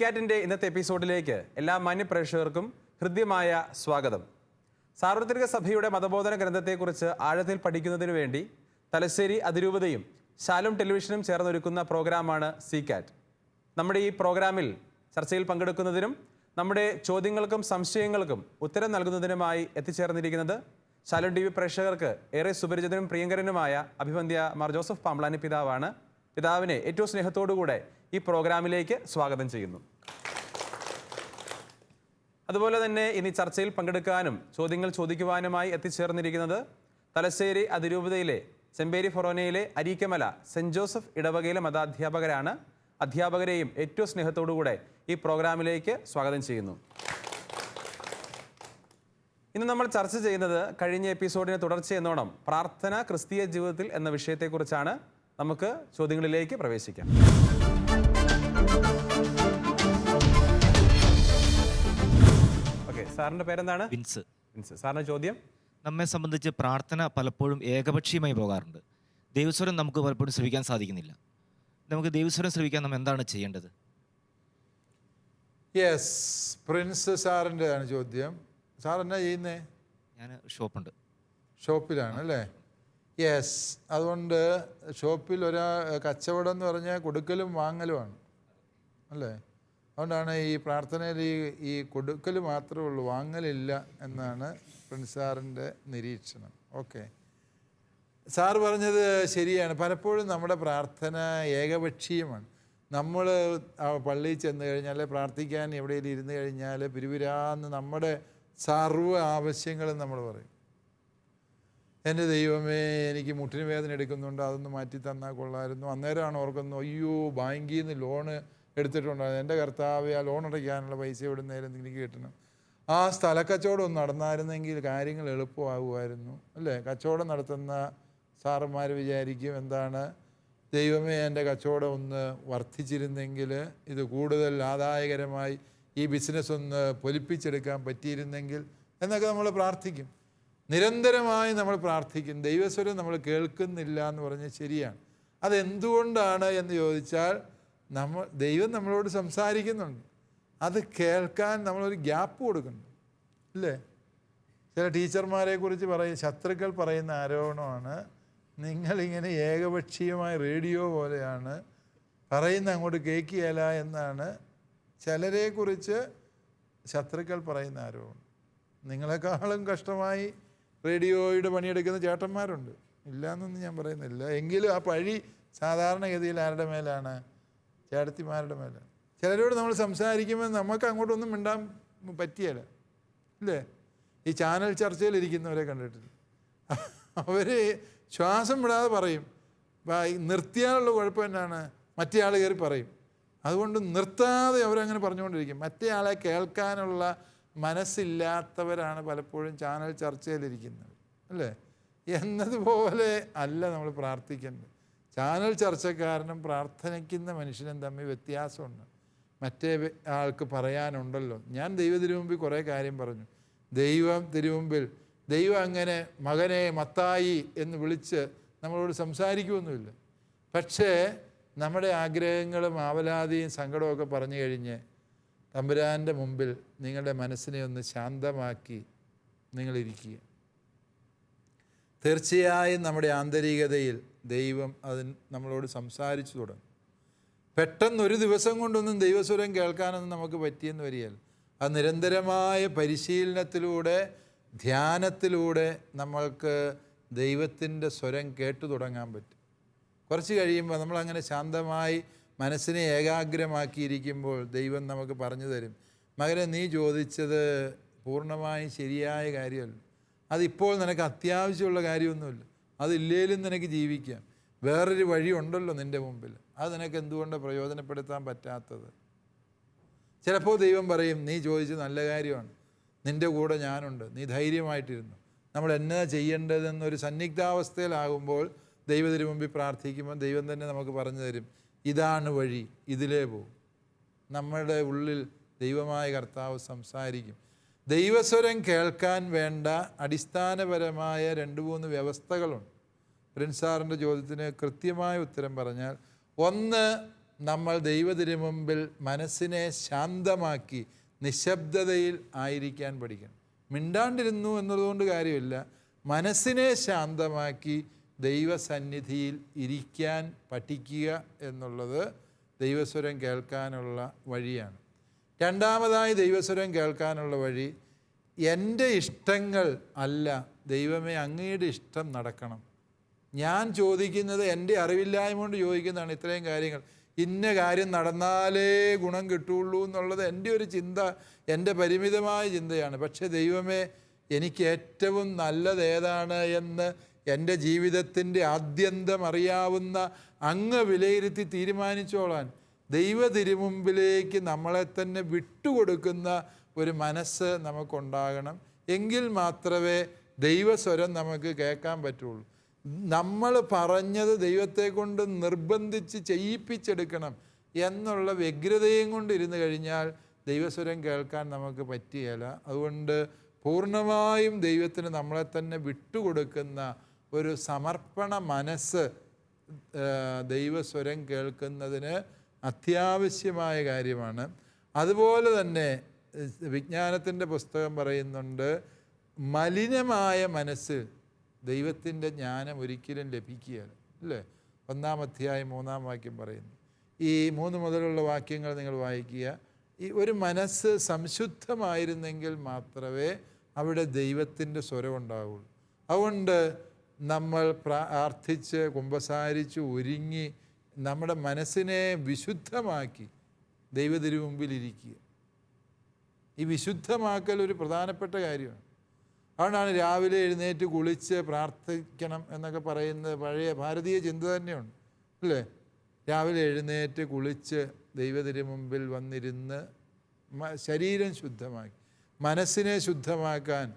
കാറ്റിന്റെ ഇന്നത്തെ എപ്പിസോഡിലേക്ക് എല്ലാ മാന്യപ്രേക്ഷകർക്കും ഹൃദ്യമായ സ്വാഗതം. സാർവത്രിക സഭയുടെ മതബോധന ഗ്രന്ഥത്തെക്കുറിച്ച് ആഴത്തിൽ പഠിക്കുന്നതിനു വേണ്ടി തലശ്ശേരി അതിരൂപതയും ശാലും ടെലിവിഷനും ചേർന്നൊരുക്കുന്ന പ്രോഗ്രാമാണ് സി കാറ്റ് നമ്മുടെ ഈ പ്രോഗ്രാമിൽ ചർച്ചയിൽ പങ്കെടുക്കുന്നതിനും നമ്മുടെ ചോദ്യങ്ങൾക്കും സംശയങ്ങൾക്കും ഉത്തരം നൽകുന്നതിനുമായി എത്തിച്ചേർന്നിരിക്കുന്നത് ശാലും ടി വി പ്രേക്ഷകർക്ക് ഏറെ സുപരിചിതനും പ്രിയങ്കരനുമായ അഭിബന്ധ്യ മാർ ജോസഫ് പാംബ്ലാനി പിതാവാണ്. പിതാവിനെ ഏറ്റവും സ്നേഹത്തോടുകൂടെ ഈ പ്രോഗ്രാമിലേക്ക് സ്വാഗതം ചെയ്യുന്നു. അതുപോലെ തന്നെ ഇനി ചർച്ചയിൽ പങ്കെടുക്കാനും ചോദ്യങ്ങൾ ചോദിക്കുവാനുമായി എത്തിച്ചേർന്നിരിക്കുന്നത് തലശ്ശേരി അതിരൂപതയിലെ ചെമ്പേരി ഫൊറോനയിലെ അരീക്കമല സെന്റ് ജോസഫ് ഇടവകയിലെ മതാധ്യാപകരാണ് അധ്യാപകരെയും ഏറ്റവും സ്നേഹത്തോടുകൂടെ ഈ പ്രോഗ്രാമിലേക്ക് സ്വാഗതം ചെയ്യുന്നു. ഇന്ന് നമ്മൾ ചർച്ച ചെയ്യുന്നത് കഴിഞ്ഞ എപ്പിസോഡിന് തുടർച്ചയെന്നോണം പ്രാർത്ഥന ക്രിസ്തീയ ജീവിതത്തിൽ എന്ന വിഷയത്തെക്കുറിച്ചാണ്. നമുക്ക് ചോദ്യങ്ങളിലേക്ക് പ്രവേശിക്കാം. ഓക്കെ സാറിന്റെ പേരെന്താണ്? വിൻസ്. വിൻസ്. സാറിന്റെ ചോദ്യം? നമ്മെ സംബന്ധിച്ച് പ്രാർത്ഥന പലപ്പോഴും ഏകപക്ഷീയമായി പോകാറുണ്ട്. ദൈവസ്വരം നമുക്ക് പലപ്പോഴും ശ്രവിക്കാൻ സാധിക്കുന്നില്ല. നമുക്ക് ദൈവസ്വരം ശ്രവിക്കാൻ നമ്മൾ എന്താണ് ചെയ്യേണ്ടത്? യെസ് പ്രിൻസ് സാറിന്റെ ആണ് ചോദ്യം. സാർ എന്നാ ചെയ്യുന്നേ? ഞാൻ ഷോപ്പുണ്ട്. ഷോപ്പിലാണ് അല്ലേ? യെസ് അതുകൊണ്ട് ഷോപ്പിൽ ഒരാ കച്ചവടം എന്ന് പറഞ്ഞാൽ കൊടുക്കലും വാങ്ങലുമാണ്. അല്ലേ? അതുകൊണ്ടാണ് ഈ പ്രാർത്ഥനയിൽ ഈ ഈ കൊടുക്കൽ മാത്രമേ ഉള്ളൂ വാങ്ങലില്ല എന്നാണ് പ്രിൻസാറിന്റെ നിരീക്ഷണം. ഓക്കെ. സാർ പറഞ്ഞത് ശരിയാണ്. പലപ്പോഴും നമ്മുടെ പ്രാർത്ഥന ഏകപക്ഷീയമാണ്. നമ്മൾ പള്ളിയിൽ ചെന്ന് കഴിഞ്ഞാൽ പ്രാർത്ഥിക്കാൻ എവിടെയെങ്കിലും ഇരുന്ന് കഴിഞ്ഞാൽ പിരിവിരാന്ന് നമ്മുടെ സർവ ആവശ്യങ്ങളും നമ്മൾ പറയും. എന്റെ ദൈവമേ എനിക്ക് മുട്ടിന് വേദന എടുക്കുന്നുണ്ട്. അതൊന്ന് മാറ്റി തന്നാൽ കൊള്ളായിരുന്നു അന്നേരമാണ് ഓർക്കുന്നത് അയ്യോ ബാങ്കിൽ നിന്ന് ലോണ് എടുത്തിട്ടുണ്ടായിരുന്നു. എന്റെ കർത്താവ് ആ ലോൺ അടയ്ക്കാനുള്ള പൈസ എവിടുന്നേലും എനിക്ക് കിട്ടണം. ആ സ്ഥലക്കച്ചവടം നടന്നായിരുന്നെങ്കിൽ കാര്യങ്ങൾ എളുപ്പമാകുമായിരുന്നു അല്ലേ? കച്ചവടം നടത്തുന്ന സാറന്മാർ വിചാരിക്കും എന്താണ് ദൈവമേ എന്റെ കച്ചവടം ഒന്ന് വർദ്ധിച്ചിരുന്നെങ്കിൽ ഇത് കൂടുതൽ ആദായകരമായി ഈ ബിസിനസ് ഒന്ന് പൊലിപ്പിച്ചെടുക്കാൻ പറ്റിയിരുന്നെങ്കിൽ എന്നൊക്കെ നമ്മൾ പ്രാർത്ഥിക്കും. നിരന്തരമായി നമ്മൾ പ്രാർത്ഥിക്കും ദൈവസ്വരം നമ്മൾ കേൾക്കുന്നില്ല എന്ന് പറഞ്ഞാൽ ശരിയാണ്. അതെന്തുകൊണ്ടാണ് എന്ന് ചോദിച്ചാൽ നമ്മൾ ദൈവം നമ്മളോട് സംസാരിക്കുന്നുണ്ട്. അത് കേൾക്കാൻ നമ്മളൊരു ഗ്യാപ്പ് കൊടുക്കുന്നു. ഇല്ലേ? ചില ടീച്ചർമാരെ കുറിച്ച് പറയും ശത്രുക്കൾ പറയുന്ന ആരോപണമാണ്. നിങ്ങളിങ്ങനെ ഏകപക്ഷീയമായ റേഡിയോ പോലെയാണ് പറയുന്ന അങ്ങോട്ട് കേൾക്കുകയില്ല എന്നാണ് ചിലരെക്കുറിച്ച് ശത്രുക്കൾ പറയുന്ന ആരോപണം. നിങ്ങളെക്കാളും കഷ്ടമായി റേഡിയോയുടെ പണിയെടുക്കുന്ന ചേട്ടന്മാരുണ്ട്. ഇല്ല എന്നൊന്നും ഞാൻ പറയുന്നില്ല. എങ്കിലും ആ പഴി സാധാരണഗതിയിൽ ആരുടെ മേലാണ്? ചേട്ടത്തിമാരുടെ മേലാണ്. ചിലരോട് നമ്മൾ സംസാരിക്കുമ്പോൾ നമുക്ക് അങ്ങോട്ടൊന്നും മിണ്ടാൻ പറ്റിയല്ല. ഇല്ലേ? ഈ ചാനൽ ചർച്ചയിൽ ഇരിക്കുന്നവരെ കണ്ടിട്ടില്ല. അവർ ശ്വാസം വിടാതെ പറയും. നിർത്തിയാലുള്ള കുഴപ്പം എന്നാണ് മറ്റേ ആൾ കയറി പറയും. അതുകൊണ്ട് നിർത്താതെ അവരങ്ങനെ പറഞ്ഞുകൊണ്ടിരിക്കും. മറ്റേ ആളെ കേൾക്കാനുള്ള മനസ്സില്ലാത്തവരാണ് പലപ്പോഴും ചാനൽ ചർച്ചയിലിരിക്കുന്നത് അല്ലേ? എന്നതുപോലെ അല്ല നമ്മൾ പ്രാർത്ഥിക്കേണ്ടത് ചാനൽ ചർച്ചക്കാരനും പ്രാർത്ഥനിക്കുന്ന മനുഷ്യനും തമ്മിൽ വ്യത്യാസമുണ്ട്. മറ്റേ ആൾക്ക് പറയാനുണ്ടല്ലോ. ഞാൻ ദൈവ തിരുമുമ്പിൽ കുറേ കാര്യം പറഞ്ഞു. ദൈവം തിരുമുമ്പിൽ ദൈവം അങ്ങനെ മകനെ മത്തായി എന്ന് വിളിച്ച് നമ്മളോട് സംസാരിക്കുമൊന്നുമില്ല പക്ഷേ നമ്മുടെ ആഗ്രഹങ്ങളും ആവലാതിയും സങ്കടമൊക്കെ പറഞ്ഞു കഴിഞ്ഞ് തമ്പുരാന്റെ മുമ്പിൽ നിങ്ങളുടെ മനസ്സിനെ ഒന്ന് ശാന്തമാക്കി നിങ്ങളിരിക്കുക. തീർച്ചയായും നമ്മുടെ ആന്തരികതയിൽ ദൈവം അതിന് നമ്മളോട് സംസാരിച്ചു തുടങ്ങും. പെട്ടെന്ന് ഒരു ദിവസം കൊണ്ടൊന്നും ദൈവസ്വരം കേൾക്കാനൊന്നും നമുക്ക് പറ്റിയെന്ന് വരികയല്ല. ആ നിരന്തരമായ പരിശീലനത്തിലൂടെ ധ്യാനത്തിലൂടെ നമ്മൾക്ക് ദൈവത്തിന്റെ സ്വരം കേട്ടു തുടങ്ങാൻ പറ്റും. കുറച്ച് കഴിയുമ്പോൾ നമ്മളങ്ങനെ ശാന്തമായി മനസ്സിനെ ഏകാഗ്രമാക്കിയിരിക്കുമ്പോൾ ദൈവം നമുക്ക് പറഞ്ഞു തരും മകനെ നീ ചോദിച്ചത് പൂർണമായും ശരിയായ കാര്യമല്ല. അതിപ്പോൾ നിനക്ക് അത്യാവശ്യമുള്ള കാര്യമൊന്നുമില്ല. അതില്ലേലും നിനക്ക് ജീവിക്കാം. വേറൊരു വഴി ഉണ്ടല്ലോ നിന്റെ മുമ്പിൽ. അത് നിനക്ക് എന്തുകൊണ്ട് പ്രയോജനപ്പെടുത്താൻ പറ്റാത്തത്? ചിലപ്പോൾ ദൈവം പറയും നീ ചോദിച്ചത് നല്ല കാര്യമാണ്. നിന്റെ കൂടെ ഞാനുണ്ട്. നീ ധൈര്യമായിട്ടിരുന്നു. നമ്മൾ എന്നാ ചെയ്യേണ്ടതെന്നൊരു സന്നിഗ്ധാവസ്ഥയിലാകുമ്പോൾ ദൈവത്തിന് മുമ്പിൽ പ്രാർത്ഥിക്കുമ്പോൾ ദൈവം തന്നെ നമുക്ക് പറഞ്ഞു തരും ഇതാണ് വഴി ഇതിലേ പോകും നമ്മുടെ ഉള്ളിൽ ദൈവമായ കർത്താവ് സംസാരിക്കും. ദൈവസ്വരം കേൾക്കാൻ വേണ്ട അടിസ്ഥാനപരമായ രണ്ട് മൂന്ന് വ്യവസ്ഥകളുണ്ട്. പ്രിൻസാറിന്റെ ചോദ്യത്തിന് കൃത്യമായ ഉത്തരം പറഞ്ഞാൽ ഒന്ന് നമ്മൾ ദൈവത്തിന് മുമ്പിൽ മനസ്സിനെ ശാന്തമാക്കി നിശബ്ദതയിൽ ആയിരിക്കാൻ പഠിക്കണം. മിണ്ടാണ്ടിരുന്നു എന്നതുകൊണ്ട് കാര്യമില്ല. മനസ്സിനെ ശാന്തമാക്കി ദൈവസന്നിധിയിൽ ഇരിക്കാൻ പഠിക്കുക എന്നുള്ളത് ദൈവസ്വരം കേൾക്കാനുള്ള വഴിയാണ്. രണ്ടാമതായി ദൈവസ്വരം കേൾക്കാനുള്ള വഴി എന്റെ ഇഷ്ടങ്ങൾ അല്ല ദൈവമേ അങ്ങയുടെ ഇഷ്ടം നടക്കണം. ഞാൻ ചോദിക്കുന്നത് എന്റെ അറിവില്ലായ്മ കൊണ്ട് ചോദിക്കുന്നതാണ് ഇത്രയും കാര്യങ്ങൾ. ഇന്ന കാര്യം നടന്നാലേ ഗുണം കിട്ടുള്ളൂ എന്നുള്ളത് എന്റെ ഒരു ചിന്ത എന്റെ പരിമിതമായ ചിന്തയാണ്. പക്ഷേ ദൈവമേ എനിക്ക് ഏറ്റവും നല്ലത് ഏതാണ് എന്ന് എന്റെ ജീവിതത്തിന്റെ ആദ്യന്തം അറിയാവുന്ന അങ്ങ് വിലയിരുത്തി തീരുമാനിച്ചോളാൻ ദൈവ തിരുമുമ്പിലേക്ക് നമ്മളെ തന്നെ വിട്ടുകൊടുക്കുന്ന ഒരു മനസ്സ് നമുക്കുണ്ടാകണം. എങ്കിൽ മാത്രമേ ദൈവസ്വരം നമുക്ക് കേൾക്കാൻ പറ്റുള്ളൂ. നമ്മൾ പറഞ്ഞത് ദൈവത്തെ കൊണ്ട് നിർബന്ധിച്ച് ചെയ്യിപ്പിച്ചെടുക്കണം എന്നുള്ള വ്യഗ്രതയും കൊണ്ട് ഇരുന്ന് കഴിഞ്ഞാൽ ദൈവസ്വരം കേൾക്കാൻ നമുക്ക് പറ്റിയല്ല അതുകൊണ്ട് പൂർണമായും ദൈവത്തിന് നമ്മളെ തന്നെ വിട്ടുകൊടുക്കുന്ന ഒരു സമർപ്പണ മനസ്സ് ദൈവസ്വരം കേൾക്കുന്നതിന് അത്യാവശ്യമായ കാര്യമാണ്. അതുപോലെ തന്നെ വിജ്ഞാനത്തിന്റെ പുസ്തകം പറയുന്നുണ്ട് മലിനമായ മനസ്സ് ദൈവത്തിന്റെ ജ്ഞാനം ഒരിക്കലും ലഭിക്കുകയില്ല. അല്ലേ? ഒന്നാം അധ്യായം മൂന്നാം വാക്യം പറയുന്നു. ഈ മൂന്ന് മുതലുള്ള വാക്യങ്ങൾ നിങ്ങൾ വായിക്കുക. ഈ ഒരു മനസ്സ് സംശുദ്ധമായിരുന്നെങ്കിൽ മാത്രമേ അവിടെ ദൈവത്തിന്റെ സ്വരം ഉണ്ടാവുള്ളൂ അതുകൊണ്ട് നമ്മൾ പ്രാർത്ഥിച്ച് കുമ്പസാരിച്ച് ഒരുങ്ങി നമ്മുടെ മനസ്സിനെ വിശുദ്ധമാക്കി ദൈവത്തിനു മുമ്പിൽ ഇരിക്കുക. ഈ വിശുദ്ധമാക്കൽ ഒരു പ്രധാനപ്പെട്ട കാര്യമാണ്. അതുകൊണ്ടാണ് രാവിലെ എഴുന്നേറ്റ് കുളിച്ച് പ്രാർത്ഥിക്കണം എന്നൊക്കെ പറയുന്നത് പഴയ ഭാരതീയ ചിന്ത തന്നെയാണ് അല്ലേ? രാവിലെ എഴുന്നേറ്റ് കുളിച്ച് ദൈവത്തിനു മുമ്പിൽ വന്നിരുന്ന് ശരീരം ശുദ്ധമാക്കി മനസ്സിനെ ശുദ്ധമാക്കാൻ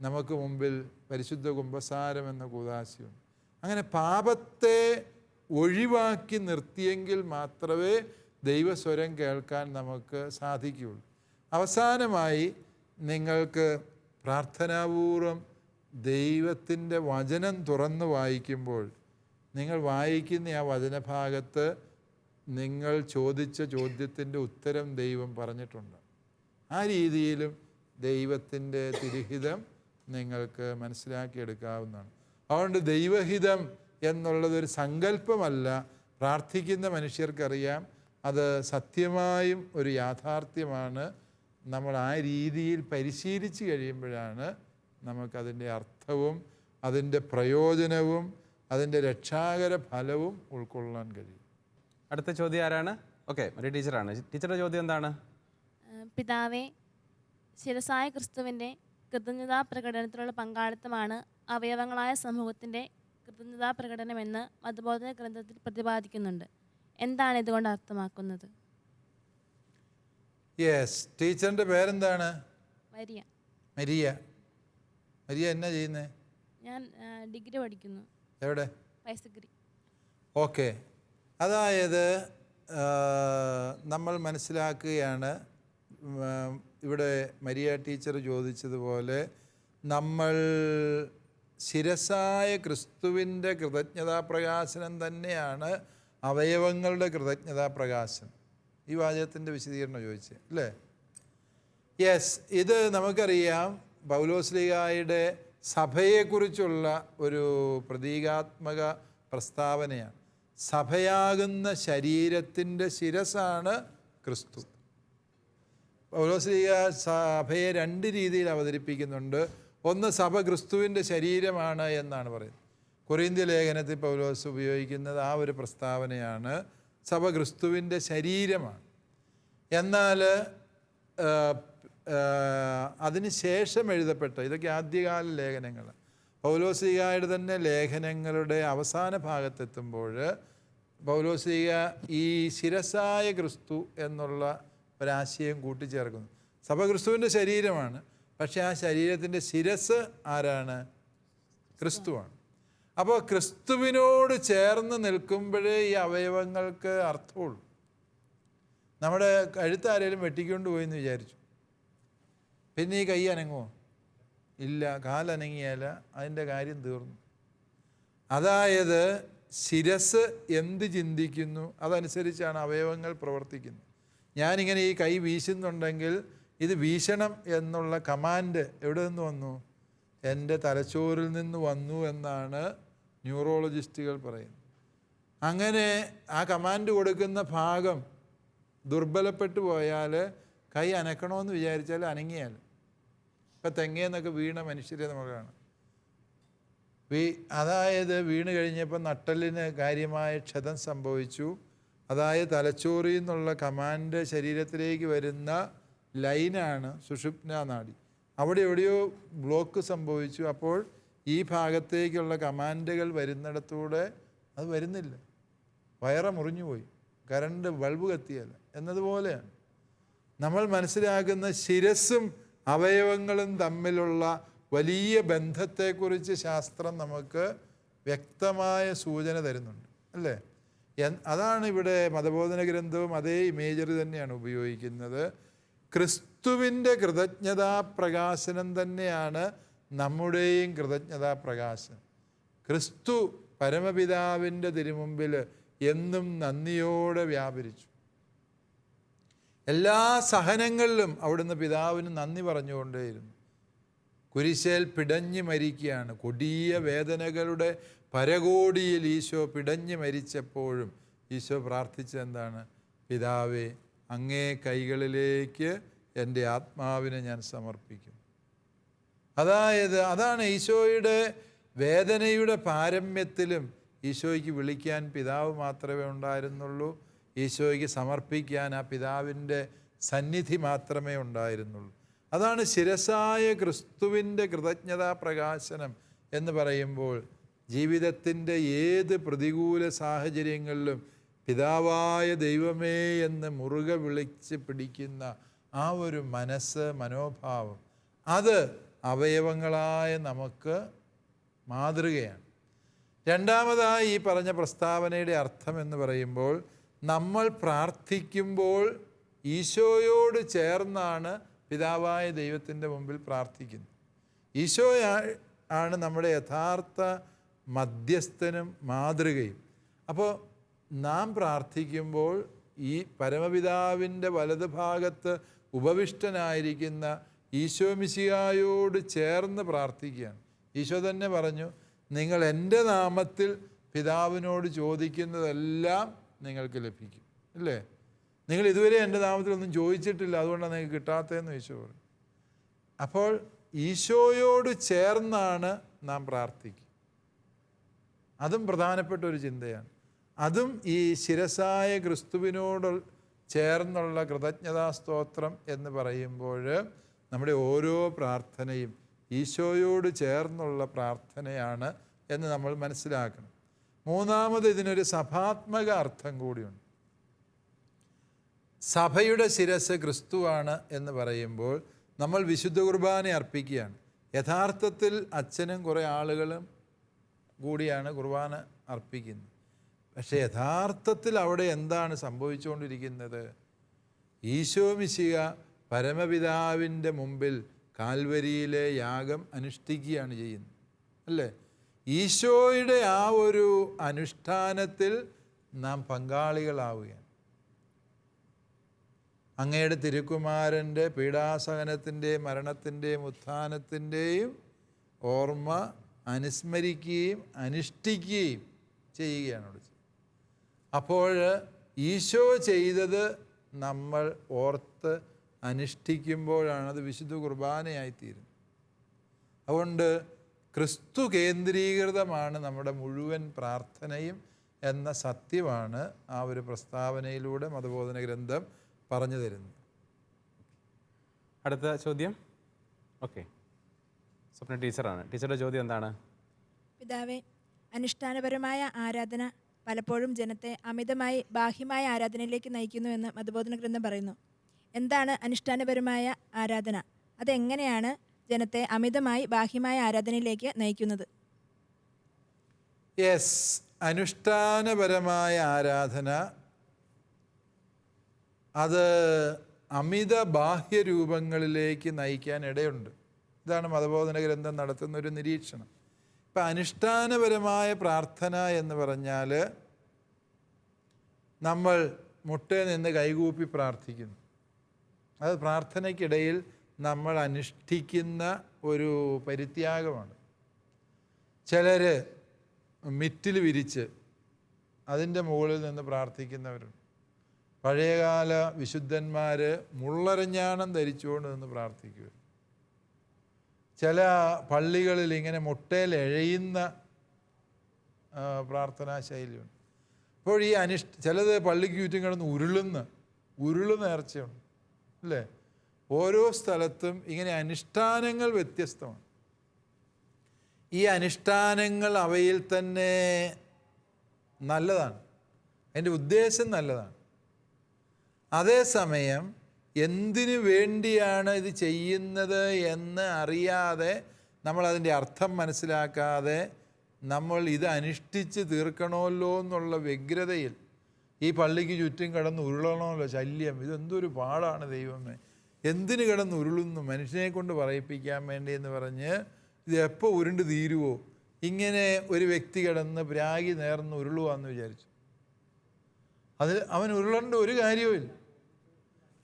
നമുക്ക് മുമ്പിൽ പരിശുദ്ധ കുംഭസാരം എന്ന കൂതാശിയുണ്ട്. അങ്ങനെ പാപത്തെ ഒഴിവാക്കി നിർത്തിയെങ്കിൽ മാത്രമേ ദൈവസ്വരം കേൾക്കാൻ നമുക്ക് സാധിക്കുകയുള്ളൂ. അവസാനമായി നിങ്ങൾക്ക് പ്രാർത്ഥനാപൂർവം ദൈവത്തിന്റെ വചനം തുറന്ന് വായിക്കുമ്പോൾ നിങ്ങൾ വായിക്കുന്ന ആ വചനഭാഗത്ത് നിങ്ങൾ ചോദിച്ച ചോദ്യത്തിന്റെ ഉത്തരം ദൈവം പറഞ്ഞിട്ടുണ്ട്. ആ രീതിയിലും ദൈവത്തിന്റെ തിരുഹിതം നിങ്ങൾക്ക് മനസ്സിലാക്കിയെടുക്കാവുന്നതാണ്. അതുകൊണ്ട് ദൈവഹിതം എന്നുള്ളതൊരു സങ്കല്പമല്ല. പ്രാർത്ഥിക്കുന്ന മനുഷ്യർക്കറിയാം അത് സത്യമായും ഒരു യാഥാർത്ഥ്യമാണ്. നമ്മൾ ആ രീതിയിൽ പരിശീലിച്ച് കഴിയുമ്പോഴാണ് നമുക്കതിന്റെ അർത്ഥവും അതിന്റെ പ്രയോജനവും അതിന്റെ രക്ഷാകര ഫലവും ഉൾക്കൊള്ളാൻ കഴിയും. അടുത്ത ചോദ്യം ആരാണ്? ഓക്കെ ഒരു ടീച്ചറാണ്. ടീച്ചറുടെ ചോദ്യം എന്താണ്? പിതാവേ ശിരസായ ക്രിസ്തുവിന്റെ കൃതജ്ഞതാ പ്രകടനത്തിലുള്ള പങ്കാളിത്തമാണ് അവയവങ്ങളായ സമൂഹത്തിന്റെ കൃതജ്ഞതാ പ്രകടനമെന്ന് മതബോധന ഗ്രന്ഥത്തിൽ പ്രതിപാദിക്കുന്നുണ്ട്. എന്താണ് ഇതുകൊണ്ട് അർത്ഥമാക്കുന്നത്? യെസ് ടീച്ചറിന്റെ പേരെന്താണ്? മരിയ. മരിയ. മരിയ എന്നാ ചെയ്യുന്നത് ഞാൻ ഡിഗ്രി പഠിക്കുന്നു. എവിടെ? പൈസഗ്രി. ഓക്കെ. അതായത് നമ്മൾ മനസ്സിലാക്കുകയാണ് ഇവിടെ മരിയ ടീച്ചർ ചോദിച്ചതുപോലെ നമ്മൾ ശിരസായ ക്രിസ്തുവിന്റെ കൃതജ്ഞതാ പ്രകാശനം തന്നെയാണ് അവയവങ്ങളുടെ കൃതജ്ഞതാ പ്രകാശനം ഈ വാചകത്തിന്റെ വിശദീകരണം ചോദിച്ചത് അല്ലേ? യെസ് ഇത് നമുക്കറിയാം ബൗലോസ്ലിഗായുടെ സഭയെക്കുറിച്ചുള്ള ഒരു പ്രതീകാത്മക പ്രസ്താവനയാണ്. സഭയാകുന്ന ശരീരത്തിന്റെ ശിരസാണ് ക്രിസ്തു. പൗലോസ്ലിഹ സഭയെ രണ്ട് രീതിയിൽ അവതരിപ്പിക്കുന്നുണ്ട്. ഒന്ന് സഭ ക്രിസ്തുവിന്റെ ശരീരമാണ് എന്നാണ് പറയുന്നത്. കൊറിന്ത്യ ലേഖനത്തിൽ പൗലോസ് ഉപയോഗിക്കുന്നത് ആ ഒരു പ്രസ്താവനയാണ്. സഭ ക്രിസ്തുവിന്റെ ശരീരമാണ്. എന്നാൽ അതിന് ശേഷം എഴുതപ്പെട്ട ഇതൊക്കെ ആദ്യകാല ലേഖനങ്ങൾ. പൗലോസികയുടെ തന്നെ ലേഖനങ്ങളുടെ അവസാന ഭാഗത്തെത്തുമ്പോൾ പൗലോസിക ഈ ശിരസായ ക്രിസ്തു എന്നുള്ള ഒരാശയം കൂട്ടിച്ചേർക്കുന്നു. സഭ ക്രിസ്തുവിന്റെ ശരീരമാണ്. പക്ഷേ ആ ശരീരത്തിന്റെ ശിരസ് ആരാണ്? ക്രിസ്തുവാണ്. അപ്പോൾ ക്രിസ്തുവിനോട് ചേർന്ന് നിൽക്കുമ്പോഴേ ഈ അവയവങ്ങൾക്ക് അർത്ഥമുള്ളൂ. നമ്മുടെ കഴുത്ത് ആരെങ്കിലും വെട്ടിക്കൊണ്ട് പോയി എന്ന് വിചാരിച്ചു. പിന്നെ ഈ കൈ അനങ്ങുമോ ഇല്ല കാലനങ്ങിയാല അതിന്റെ കാര്യം തീർന്നു. അതായത് ശിരസ് എന്ത് ചിന്തിക്കുന്നു? അതനുസരിച്ചാണ് അവയവങ്ങൾ പ്രവർത്തിക്കുന്നത്. ഞാനിങ്ങനെ ഈ കൈ വീശുന്നുണ്ടെങ്കിൽ ഇത് വീശണം എന്നുള്ള കമാൻഡ് എവിടെ നിന്ന് വന്നു? എന്റെ തലച്ചോറിൽ നിന്ന് വന്നു എന്നാണ് ന്യൂറോളജിസ്റ്റുകൾ പറയുന്നത്. അങ്ങനെ ആ കമാൻഡ് കൊടുക്കുന്ന ഭാഗം ദുർബലപ്പെട്ടു പോയാൽ കൈ അനക്കണമെന്ന് വിചാരിച്ചാൽ അനങ്ങിയാൽ. ഇപ്പം തെങ്ങേന്നൊക്കെ വീണ മനുഷ്യരെ നമ്മൾ കാണാം. വീ അതായത് വീണ് കഴിഞ്ഞപ്പോൾ നട്ടലിന് കാര്യമായ ക്ഷതം സംഭവിച്ചു. അതായത് തലച്ചോറിൽ നിന്നുള്ള കമാൻഡ് ശരീരത്തിലേക്ക് വരുന്ന ലൈനാണ് സുഷുപ്ന നാഡി. അവിടെ എവിടെയോ ബ്ലോക്ക് സംഭവിച്ചു. അപ്പോൾ ഈ ഭാഗത്തേക്കുള്ള കമാൻഡുകൾ വരുന്നിടത്തൂടെ അത് വരുന്നില്ല. വയറ മുറിഞ്ഞു പോയി കറണ്ട് ബൾബ് കത്തിയല്ല. എന്നതുപോലെയാണ്. നമ്മൾ മനസ്സിലാക്കുന്ന ശിരസും അവയവങ്ങളും തമ്മിലുള്ള വലിയ ബന്ധത്തെക്കുറിച്ച് ശാസ്ത്രം നമുക്ക് വ്യക്തമായ സൂചന തരുന്നുണ്ട്. അല്ലേ? അതാണ് ഇവിടെ മതബോധന ഗ്രന്ഥവും അതേ ഇമേജറി തന്നെയാണ് ഉപയോഗിക്കുന്നത്. ക്രിസ്തുവിന്റെ കൃതജ്ഞതാ പ്രകാശനം തന്നെയാണ് നമ്മുടെയും കൃതജ്ഞതാ പ്രകാശനം ക്രിസ്തു പരമപിതാവിന്റെ തിരുമുമ്പിൽ എന്നും നന്ദിയോടെ വ്യാപരിച്ചു. എല്ലാ സഹനങ്ങളിലും അവിടുന്ന് പിതാവിന് നന്ദി പറഞ്ഞുകൊണ്ടേയിരുന്നു. കുരിശേൽ പിടഞ്ഞു മരിക്കുകയാണ്. കൊടിയ വേദനകളുടെ പരകോടിയിൽ ഈശോ പിടഞ്ഞു മരിച്ചപ്പോഴും ഈശോ പ്രാർത്ഥിച്ചെന്താണ് പിതാവേ അങ്ങേ കൈകളിലേക്ക് എന്റെ ആത്മാവിനെ ഞാൻ സമർപ്പിക്കും. അതായത് അതാണ് ഈശോയുടെ വേദനയുടെ പാരമ്യത്തിലും ഈശോയ്ക്ക് വിളിക്കാൻ പിതാവ് മാത്രമേ ഉണ്ടായിരുന്നുള്ളൂ. ഈശോയ്ക്ക് സമർപ്പിക്കാൻ ആ പിതാവിന്റെ സന്നിധി മാത്രമേ ഉണ്ടായിരുന്നുള്ളൂ. അതാണ് ശിരസായ ക്രിസ്തുവിന്റെ കൃതജ്ഞതാ പ്രകാശനം എന്ന് പറയുമ്പോൾ ജീവിതത്തിന്റെ ഏത് പ്രതികൂല സാഹചര്യങ്ങളിലും പിതാവായ ദൈവമേ എന്ന് മുറുകെ വിളിച്ച് പിടിക്കുന്ന ആ ഒരു മനസ്സ് മനോഭാവം അത് അവയവങ്ങളായ നമുക്ക് മാതൃകയാണ്. രണ്ടാമതായി ഈ പറഞ്ഞ പ്രസ്താവനയുടെ അർത്ഥം എന്ന് പറയുമ്പോൾ നമ്മൾ പ്രാർത്ഥിക്കുമ്പോൾ ഈശോയോട് ചേർന്നാണ് പിതാവായ ദൈവത്തിന്റെ മുമ്പിൽ പ്രാർത്ഥിക്കുന്നത്. ഈശോ ആണ് നമ്മുടെ യഥാർത്ഥ മധ്യസ്ഥനും മാതൃകയും. അപ്പോൾ നാം പ്രാർത്ഥിക്കുമ്പോൾ ഈ പരമപിതാവിന്റെ വലത് ഭാഗത്ത് ഉപവിഷ്ടനായിരിക്കുന്ന ഈശോമിശിയായോട് ചേർന്ന് പ്രാർത്ഥിക്കുകയാണ്. ഈശോ തന്നെ പറഞ്ഞു നിങ്ങൾ എന്റെ നാമത്തിൽ പിതാവിനോട് ചോദിക്കുന്നതെല്ലാം നിങ്ങൾക്ക് ലഭിക്കും. അല്ലേ? നിങ്ങൾ ഇതുവരെ എന്റെ നാമത്തിലൊന്നും ചോദിച്ചിട്ടില്ല അതുകൊണ്ടാണ് നിങ്ങൾക്ക് കിട്ടാത്തതെന്ന് ഈശോ പറഞ്ഞു. അപ്പോൾ ഈശോയോട് ചേർന്നാണ് നാം പ്രാർത്ഥിക്കുക. അതും പ്രധാനപ്പെട്ട ഒരു ചിന്തയാണ്. അതും ഈ ശിരസായ ക്രിസ്തുവിനോട് ചേർന്നുള്ള കൃതജ്ഞതാ സ്തോത്രം എന്ന് പറയുമ്പോൾ നമ്മുടെ ഓരോ പ്രാർത്ഥനയും ഈശോയോട് ചേർന്നുള്ള പ്രാർത്ഥനയാണ് എന്ന് നമ്മൾ മനസ്സിലാക്കണം. മൂന്നാമത് ഇതിനൊരു സഭാത്മക അർത്ഥം കൂടിയുണ്ട്. സഭയുടെ ശിരസ് ക്രിസ്തുവാണ് എന്ന് പറയുമ്പോൾ നമ്മൾ വിശുദ്ധ കുർബാന അർപ്പിക്കുകയാണ്. യഥാർത്ഥത്തിൽ അച്ഛനും കുറേ ആളുകളും കൂടിയാണ് കുർബാന അർപ്പിക്കുന്നത്. പക്ഷേ യഥാർത്ഥത്തിൽ അവിടെ എന്താണ് സംഭവിച്ചുകൊണ്ടിരിക്കുന്നത്? ഈശോ മിശിക പരമപിതാവിന്റെ മുമ്പിൽ കാൽവരിയിലെ യാഗം അനുഷ്ഠിക്കുകയാണ് ചെയ്യുന്നത്. അല്ലേ? ഈശോയുടെ ആ ഒരു അനുഷ്ഠാനത്തിൽ നാം പങ്കാളികളാവുകയാണ്. അങ്ങയുടെ തിരുക്കുമാരന്റെ പീഡാസഹനത്തിന്റെയും മരണത്തിന്റെയും ഉത്ഥാനത്തിന്റെയും ഓർമ്മ അനുസ്മരിക്കുകയും അനുഷ്ഠിക്കുകയും ചെയ്യുകയാണ് അവിടെ. അപ്പോൾ ഈശോ ചെയ്തത് നമ്മൾ ഓർത്ത് അനുഷ്ഠിക്കുമ്പോഴാണ് അത് വിശുദ്ധ കുർബാനയായിത്തീരുന്നത് അതുകൊണ്ട് ക്രിസ്തു കേന്ദ്രീകൃതമാണ് നമ്മുടെ മുഴുവൻ പ്രാർത്ഥനയും എന്ന സത്യമാണ് ആ ഒരു പ്രസ്താവനയിലൂടെ മതബോധന ഗ്രന്ഥം പറഞ്ഞു തരുന്നത്. അടുത്ത ചോദ്യം? ഓക്കെ. സ്വപ്ന ടീച്ചറാണ്. ടീച്ചറുടെ ചോദ്യം എന്താണ്? പിതാവേ അനുഷ്ഠാനപരമായ ആരാധന പലപ്പോഴും ജനത്തെ അമിതമായി ബാഹ്യമായ ആരാധനയിലേക്ക് നയിക്കുന്നു എന്ന് മതബോധന ഗ്രന്ഥം പറയുന്നു. എന്താണ് അനുഷ്ഠാനപരമായ ആരാധന? അതെങ്ങനെയാണ് ജനത്തെ അമിതമായി ബാഹ്യമായ ആരാധനയിലേക്ക് നയിക്കുന്നത്? യെസ് അനുഷ്ഠാനപരമായ ആരാധന അത് അമിത ബാഹ്യ രൂപങ്ങളിലേക്ക് നയിക്കാൻ ഇടയുണ്ട്. ഇതാണ് മതബോധന ഗ്രന്ഥം നടത്തുന്ന ഒരു നിരീക്ഷണം. ഇപ്പം അനുഷ്ഠാനപരമായ പ്രാർത്ഥന എന്ന് പറഞ്ഞാൽ നമ്മൾ മുട്ടയിൽ നിന്ന് കൈകൂപ്പി പ്രാർത്ഥിക്കുന്നു. അത് പ്രാർത്ഥനയ്ക്കിടയിൽ നമ്മൾ അനുഷ്ഠിക്കുന്ന ഒരു പരിത്യാഗമാണ്. ചിലർ മിറ്റിൽ വിരിച്ച് അതിന്റെ മുകളിൽ നിന്ന് പ്രാർത്ഥിക്കുന്നവരുണ്ട്. പഴയകാല വിശുദ്ധന്മാർ മുള്ളരഞ്ഞാണം ധരിച്ചുകൊണ്ട് നിന്ന് പ്രാർത്ഥിക്കുക ചില പള്ളികളിൽ ഇങ്ങനെ മുട്ടയിൽ എഴയുന്ന പ്രാർത്ഥനാ ശൈലിയുണ്ട്. അപ്പോൾ ഈ അനിഷ്ട ചിലത് പള്ളിക്ക് ചുറ്റും കിടന്ന് ഉരുളുന്ന ഉരുൾ നേർച്ചയുണ്ട് അല്ലേ? ഓരോ സ്ഥലത്തും ഇങ്ങനെ അനുഷ്ഠാനങ്ങൾ വ്യത്യസ്തമാണ്. ഈ അനുഷ്ഠാനങ്ങൾ അവയിൽ തന്നെ നല്ലതാണ്. അതിന്റെ ഉദ്ദേശം നല്ലതാണ്. അതേസമയം എന്തിനു വേണ്ടിയാണ് ഇത് ചെയ്യുന്നത് എന്ന് അറിയാതെ നമ്മൾ അതിന്റെ അർത്ഥം മനസ്സിലാക്കാതെ നമ്മൾ ഇത് അനുഷ്ഠിച്ച് തീർക്കണമല്ലോ എന്നുള്ള വ്യഗ്രതയിൽ ഈ പള്ളിക്ക് ചുറ്റും കിടന്ന് ഉരുളണമല്ലോ ശല്യം. ഇതെന്തൊരു പാടാണ് ദൈവമേ. എന്തിന് കിടന്ന് ഉരുളുന്നു? മനുഷ്യനെ കൊണ്ട് പറയിപ്പിക്കാൻ വേണ്ടി എന്ന് പറഞ്ഞ് ഇത് എപ്പോൾ ഉരുണ്ട് തീരുവോ? ഇങ്ങനെ ഒരു വ്യക്തി കിടന്ന് പ്രാഗി നേർന്ന് ഉരുളുവാന്ന് വിചാരിച്ചു. അതിൽ അവൻ ഉരുളേണ്ട ഒരു കാര്യവുമില്ല.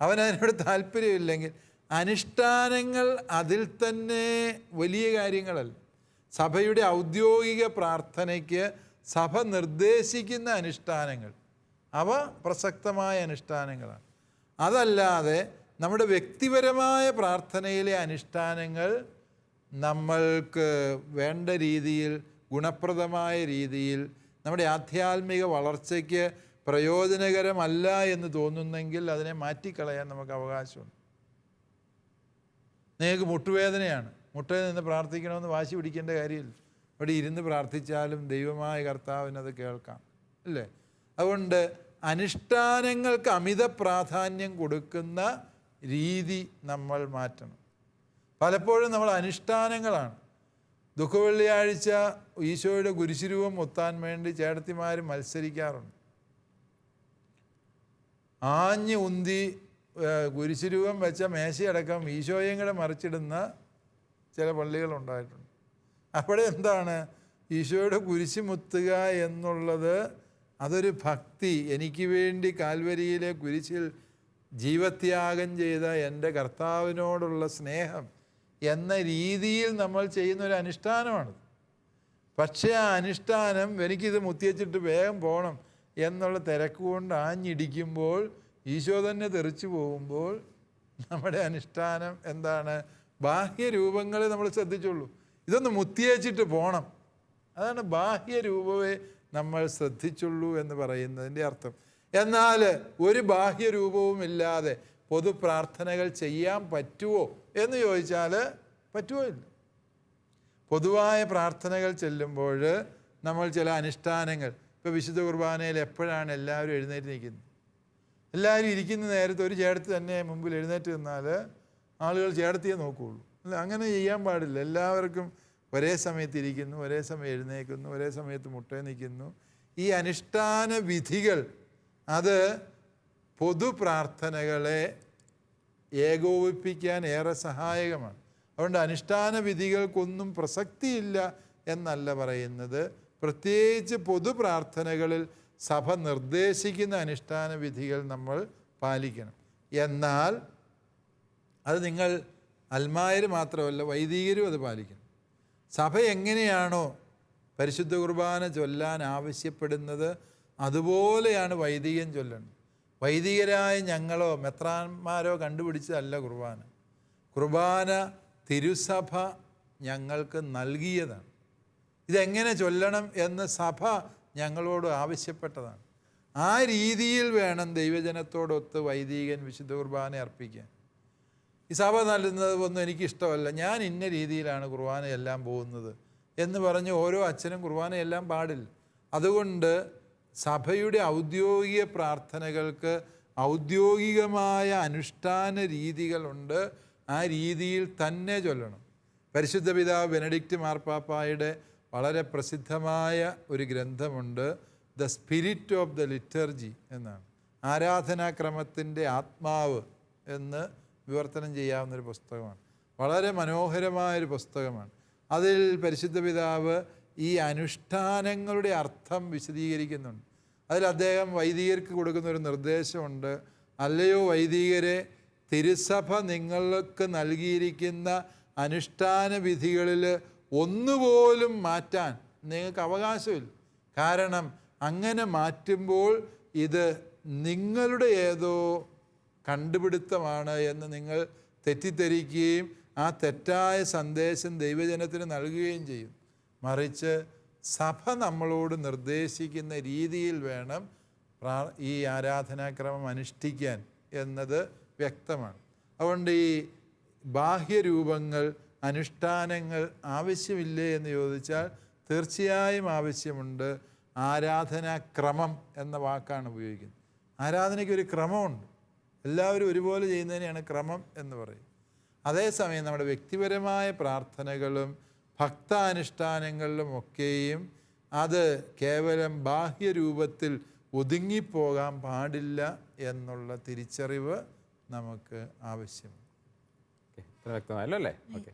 അവൻ അതിനോട് താല്പര്യമില്ലെങ്കിൽ അനുഷ്ഠാനങ്ങൾ അതിൽ തന്നെ വലിയ കാര്യങ്ങളല്ല. സഭയുടെ ഔദ്യോഗിക പ്രാർത്ഥനയ്ക്ക് സഭ നിർദ്ദേശിക്കുന്ന അനുഷ്ഠാനങ്ങൾ. അവ പ്രസക്തമായ അനുഷ്ഠാനങ്ങളാണ്. അതല്ലാതെ നമ്മുടെ വ്യക്തിപരമായ പ്രാർത്ഥനയിലെ അനുഷ്ഠാനങ്ങൾ നമ്മൾക്ക് വേണ്ട രീതിയിൽ ഗുണപ്രദമായ രീതിയിൽ നമ്മുടെ ആധ്യാത്മിക വളർച്ചയ്ക്ക് പ്രയോജനകരമല്ല എന്ന് തോന്നുന്നെങ്കിൽ അതിനെ മാറ്റിക്കളയാൻ നമുക്ക് അവകാശമുണ്ട്. നിങ്ങൾക്ക് മുട്ടുവേദനയാണ്. മുട്ടയിൽ നിന്ന് പ്രാർത്ഥിക്കണമെന്ന് വാശി പിടിക്കേണ്ട കാര്യമില്ല. ഇവിടെ ഇരുന്ന് പ്രാർത്ഥിച്ചാലും ദൈവമായ കർത്താവിനത് കേൾക്കാം. അല്ലേ? അതുകൊണ്ട് അനുഷ്ഠാനങ്ങൾക്ക് അമിത പ്രാധാന്യം കൊടുക്കുന്ന രീതി നമ്മൾ മാറ്റണം. പലപ്പോഴും നമ്മൾ അനുഷ്ഠാനങ്ങളാണ്. ദുഃഖവെള്ളിയാഴ്ച ഈശോയുടെ ഗുരുശിരൂപം ഒത്താൻ വേണ്ടി ചേട്ടത്തിമാർ മത്സരിക്കാറുണ്ട്. ആഞ്ഞ് ഉന്തി കുരിശുരൂപം വെച്ച മേശയടക്കം ഈശോയും കൂടെ മറിച്ചിടുന്ന ചില പള്ളികളുണ്ടായിട്ടുണ്ട് അവിടെ എന്താണ്? ഈശോയുടെ കുരിശ് മുത്തുക എന്നുള്ളത് അതൊരു ഭക്തി. എനിക്ക് വേണ്ടി കാൽവരിയിലെ കുരിശിൽ ജീവത്യാഗം ചെയ്ത എന്റെ കർത്താവിനോടുള്ള സ്നേഹം എന്ന രീതിയിൽ നമ്മൾ ചെയ്യുന്ന ഒരു അനുഷ്ഠാനമാണ് പക്ഷേ ആ അനുഷ്ഠാനം എനിക്കിത് മുത്തിയച്ചിട്ട് വേഗം പോകണം. എന്നുള്ള തിരക്ക് കൊണ്ട് ആഞ്ഞിടിക്കുമ്പോൾ ഈശോ തന്നെ തെറിച്ചു പോകുമ്പോൾ നമ്മുടെ അനുഷ്ഠാനം എന്താണ്? ബാഹ്യരൂപങ്ങളെ നമ്മൾ ശ്രദ്ധിച്ചുള്ളൂ ഇതൊന്ന് മുത്തിയേച്ചിട്ട് പോകണം അതാണ് ബാഹ്യരൂപമേ നമ്മൾ ശ്രദ്ധിച്ചുള്ളൂ എന്ന് പറയുന്നതിന്റെ അർത്ഥം. എന്നാൽ ഒരു ബാഹ്യരൂപവും ഇല്ലാതെ പൊതു പ്രാർത്ഥനകൾ ചെയ്യാൻ പറ്റുമോ എന്ന് ചോദിച്ചാൽ പറ്റുമോ ഇല്ല. പൊതുവായ പ്രാർത്ഥനകൾ ചെല്ലുമ്പോൾ നമ്മൾ ചില അനുഷ്ഠാനങ്ങൾ ഇപ്പോൾ വിശുദ്ധ കുർബാനയിൽ എപ്പോഴാണ് എല്ലാവരും എഴുന്നേറ്റ് നിൽക്കുന്നത്? എല്ലാവരും ഇരിക്കുന്ന നേരത്തെ ഒരു ചേട്ടത്ത് തന്നെ മുമ്പിൽ എഴുന്നേറ്റ് നിന്നാൽ ആളുകൾ ചേട്ടത്തിയെ നോക്കുകയുള്ളൂ അല്ല അങ്ങനെ ചെയ്യാൻ പാടില്ല. എല്ലാവർക്കും ഒരേ സമയത്ത് ഇരിക്കുന്നു ഒരേ സമയം എഴുന്നേൽക്കുന്നു ഒരേ സമയത്ത് മുട്ടേ നിൽക്കുന്നു. ഈ അനുഷ്ഠാന വിധികൾ അത് പൊതു പ്രാർത്ഥനകളെ ഏകോപിപ്പിക്കാൻ ഏറെ സഹായകമാണ്. അതുകൊണ്ട് അനുഷ്ഠാന വിധികൾക്കൊന്നും പ്രസക്തിയില്ല എന്നല്ല പറയുന്നത്. പ്രത്യേകിച്ച് പൊതു പ്രാർത്ഥനകളിൽ സഭ നിർദ്ദേശിക്കുന്ന അനുഷ്ഠാന വിധികൾ നമ്മൾ പാലിക്കണം. എന്നാൽ അത് നിങ്ങൾ അൽമായർ മാത്രമല്ല വൈദികരും അത് പാലിക്കണം. സഭ എങ്ങനെയാണോ പരിശുദ്ധ കുർബാന ചൊല്ലാൻ ആവശ്യപ്പെടുന്നത് അതുപോലെയാണ് വൈദികൻ ചൊല്ലേണ്ടത് വൈദികരായ ഞങ്ങളോ മെത്രാന്മാരോ കണ്ടുപിടിച്ചതല്ല കുർബാന. കുർബാന തിരുസഭ ഞങ്ങൾക്ക് നൽകിയതാണ്. ഇതെങ്ങനെ ചൊല്ലണം എന്ന് സഭ ഞങ്ങളോട് ആവശ്യപ്പെട്ടതാണ്. ആ രീതിയിൽ വേണം ദൈവജനത്തോടൊത്ത് വൈദികൻ വിശുദ്ധ കുർബാന അർപ്പിക്കാൻ. ഈ സഭ നൽകുന്നത് ഒന്നും എനിക്കിഷ്ടമല്ല. ഞാൻ ഇന്ന രീതിയിലാണ് കുർബാനയെല്ലാം പോകുന്നത് എന്ന് പറഞ്ഞ് ഓരോ അച്ഛനും കുർബാനയെല്ലാം പാടില്ല. അതുകൊണ്ട് സഭയുടെ ഔദ്യോഗിക പ്രാർത്ഥനകൾക്ക് ഔദ്യോഗികമായ അനുഷ്ഠാന രീതികളുണ്ട്. ആ രീതിയിൽ തന്നെ ചൊല്ലണം. പരിശുദ്ധ പിതാവ് ബെനഡിക്റ്റ് മാർപ്പാപ്പായുടെ വളരെ പ്രസിദ്ധമായ ഒരു ഗ്രന്ഥമുണ്ട് the spirit of the liturgy എന്നാണ്. ആരാധനാക്രമത്തിന്റെ ആത്മാവ് എന്ന് വിവർത്തനം ചെയ്യാവുന്നൊരു പുസ്തകമാണ്. വളരെ മനോഹരമായൊരു പുസ്തകമാണ്. അതിൽ പരിശുദ്ധ പിതാവ് ഈ അനുഷ്ഠാനങ്ങളുടെ അർത്ഥം വിശദീകരിക്കുന്നുണ്ട്. അതിൽ അദ്ദേഹം വൈദികർക്ക് കൊടുക്കുന്ന ഒരു നിർദ്ദേശമുണ്ട്. അല്ലയോ വൈദികരെ തിരുസഭ നിങ്ങൾക്ക് നൽകിയിരിക്കുന്ന അനുഷ്ഠാന വിധികളിൽ ഒന്നുപോലും മാറ്റാൻ നിങ്ങൾക്ക് അവകാശമില്ല. കാരണം അങ്ങനെ മാറ്റുമ്പോൾ ഇത് നിങ്ങളുടെ ഏതോ കണ്ടുപിടുത്തമാണ് എന്ന് നിങ്ങൾ തെറ്റിദ്ധരിക്കുകയും ആ തെറ്റായ സന്ദേശം ദൈവജനത്തിന് നൽകുകയും ചെയ്യും. മറിച്ച് സഭ നമ്മളോട് നിർദ്ദേശിക്കുന്ന രീതിയിൽ വേണം ഈ ആരാധനാക്രമം അനുഷ്ഠിക്കാൻ എന്നത് വ്യക്തമാണ്. അതുകൊണ്ട് ഈ ബാഹ്യരൂപങ്ങൾ അനുഷ്ഠാനങ്ങൾ ആവശ്യമില്ലേ എന്ന് ചോദിച്ചാൽ തീർച്ചയായും ആവശ്യമുണ്ട്. ആരാധനാക്രമം എന്ന വാക്കാണ് ഉപയോഗിക്കുന്നത്. ആരാധനയ്ക്ക് ഒരു ക്രമമുണ്ട്. എല്ലാവരും ഒരുപോലെ ചെയ്യുന്നതിനെയാണ് ക്രമം എന്ന് പറയും. അതേസമയം നമ്മുടെ വ്യക്തിപരമായ പ്രാർത്ഥനകളും ഭക്താനുഷ്ഠാനങ്ങളിലും ഒക്കെയും അത് കേവലം ബാഹ്യരൂപത്തിൽ ഒതുങ്ങിപ്പോകാൻ പാടില്ല എന്നുള്ള തിരിച്ചറിവ് നമുക്ക് ആവശ്യമാണ് വ്യക്തമായല്ലോ അല്ലേ? ഓക്കെ.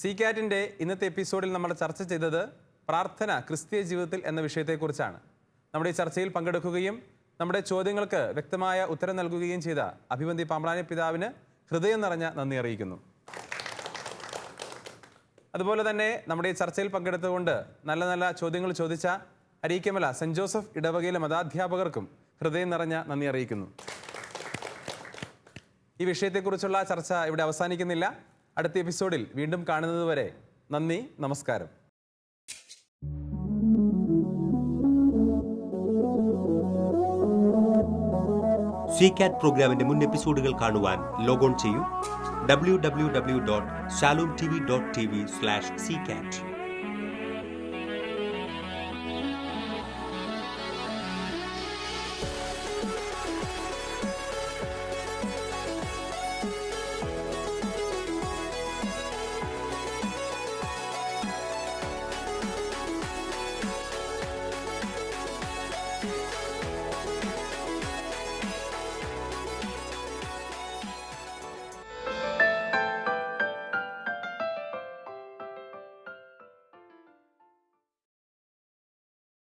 സി കാറ്റിന്റെ ഇന്നത്തെ എപ്പിസോഡിൽ നമ്മൾ ചർച്ച ചെയ്തത് പ്രാർത്ഥന ക്രിസ്തീയ ജീവിതത്തിൽ എന്ന വിഷയത്തെക്കുറിച്ചാണ്. നമ്മുടെ ഈ ചർച്ചയിൽ പങ്കെടുക്കുകയും നമ്മുടെ ചോദ്യങ്ങൾക്ക് വ്യക്തമായ ഉത്തരം നൽകുകയും ചെയ്ത അഭിബന്ധി പാമ്പളാനി പിതാവിന് ഹൃദയം നിറഞ്ഞ നന്ദി അറിയിക്കുന്നു. അതുപോലെ തന്നെ നമ്മുടെ ഈ ചർച്ചയിൽ പങ്കെടുത്തുകൊണ്ട് നല്ല നല്ല ചോദ്യങ്ങൾ ചോദിച്ച അരീക്കമല സെന്റ് ജോസഫ് ഇടവകയിലെ മതാധ്യാപകർക്കും ഹൃദയം നിറഞ്ഞ നന്ദി അറിയിക്കുന്നു. ഈ വിഷയത്തെക്കുറിച്ചുള്ള ചർച്ച ഇവിടെ അവസാനിക്കുന്നില്ല. അടുത്ത എപ്പിസോഡിൽ വീണ്ടും കാണുന്നതുവരെ നന്ദി നമസ്കാരം. സി കാറ്റ് പ്രോഗ്രാമിന്റെ മുൻ എപ്പിസോഡുകൾ കാണുവാൻ ലോഗോൺ ചെയ്യൂ. W W W dot T V dot T V slash C cat